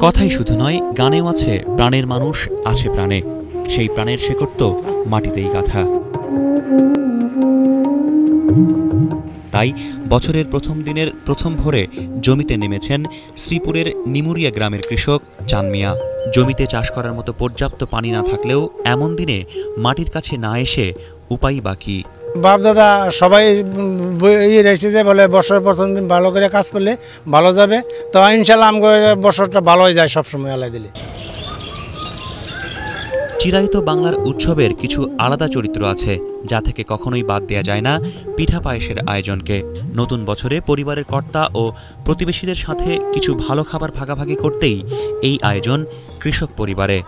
কথাই শুধু নয়, গানেও আছে, প্রাণের মানুষ আছে প্রাণে। সেই প্রাণের শেকড় তো মাটিতেই গাথা। তাই বছরের প্রথম দিনের প্রথম ভোরে জমিতে নেমেছেন শ্রীপুরের নিমুরিয়া গ্রামের কৃষক চান মিয়া। জমিতে চাষ করার মতো পর্যাপ্ত পানি না থাকলেও এমন দিনে মাটির কাছে না এসে উপায় বাকি। বাপ দাদা সবাই ইয়ে রয়েছে যে বলে বছরের প্রথম দিন ভালো করে কাজ করলে ভালো যাবে। তো ইনশাল্লাহ আমাকে বছরটা ভালোই যায় সবসময় আলাই দিলে। চিরায়ত বাংলার উৎসবের কিছু আলাদা চরিত্র আছে, যা থেকে কখনোই বাদ দেয়া যায় না পিঠা পায়েসের আয়োজনকে। নতুন বছরে পরিবারের কর্তা ও প্রতিবেশীদের সাথে কিছু ভালো খাবার ভাগাভাগি করতেই এই আয়োজন কৃষক পরিবারে।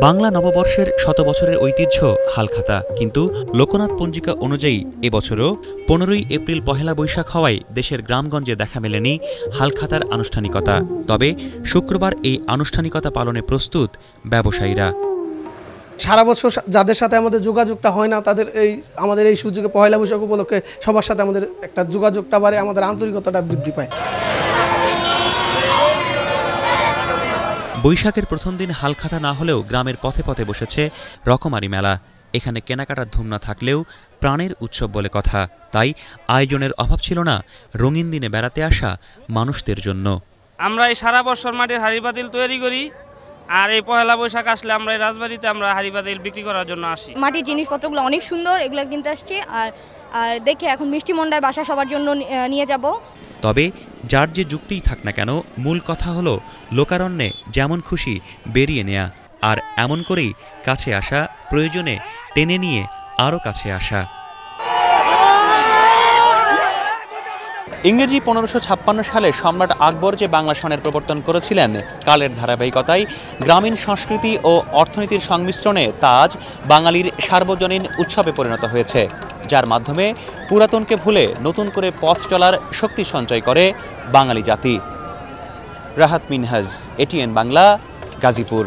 বাংলা নববর্ষের শত বছরের ঐতিহ্য হালখাতা। কিন্তু লোকনাথ পঞ্জিকা অনুযায়ী এবছরও পনেরোই এপ্রিল পহেলা বৈশাখ হওয়ায় দেশের গ্রামগঞ্জে দেখা মেলেনি হালখাতার আনুষ্ঠানিকতা। তবে শুক্রবার এই আনুষ্ঠানিকতা পালনে প্রস্তুত ব্যবসায়ীরা। সারা বছর যাদের সাথে আমাদের যোগাযোগটা হয় না, তাদের এই, আমাদের এই সুযোগে পয়লা বৈশাখ উপলক্ষে সবার সাথে আমাদের একটা যোগাযোগটা বাড়ে, আমাদের আন্তরিকতাটা বৃদ্ধি পায়। বৈশাখের প্রথম দিন হালখাতা না হলেও গ্রামের পথে পথে বসেছে রকমারি মেলা। এখানে কেনাকাটার ধুম না থাকলেও প্রাণের উৎসব বলে কথা। তাই আয়োজনের অভাব ছিল না রঙিন দিনে বেড়াতে আসা মানুষদের জন্য। আমরা এই সারা বছর মাটির হাড়ি বাতিল তৈরি করি আর এই পহেলা বৈশাখ আসলে আমরা এই রাজবাড়িতে আমরা হাড়ি বাতিল বিক্রি করার জন্য আসি। মাটির জিনিসপত্রগুলো অনেক সুন্দর এগুলো কিনতে আসছি আর আর দেখে এখন মিষ্টি মন্ডায় বাসা সবার জন্য নিয়ে যাব। তবে যার যে যুক্তিই থাক না কেন, মূল কথা হলো লোকারণ্যে যেমন খুশি বেরিয়ে নেয়া, আর এমন করেই কাছে আসা, প্রয়োজনে টেনে নিয়ে আরও কাছে আসা। ইংরেজি পনেরোশো ছাপ্পান্ন সালে সম্রাট আকবর যে বাংলা সনের প্রবর্তন করেছিলেন, কালের ধারাবাহিকতায় গ্রামীণ সংস্কৃতি ও অর্থনীতির সংমিশ্রণে তা আজ বাঙালির সার্বজনীন উৎসবে পরিণত হয়েছে, যার মাধ্যমে পুরাতনকে ভুলে নতুন করে পথ চলার শক্তি সঞ্চয় করে বাঙালি জাতি। রাহাত মিনহাজ, এটিএন বাংলা, গাজীপুর।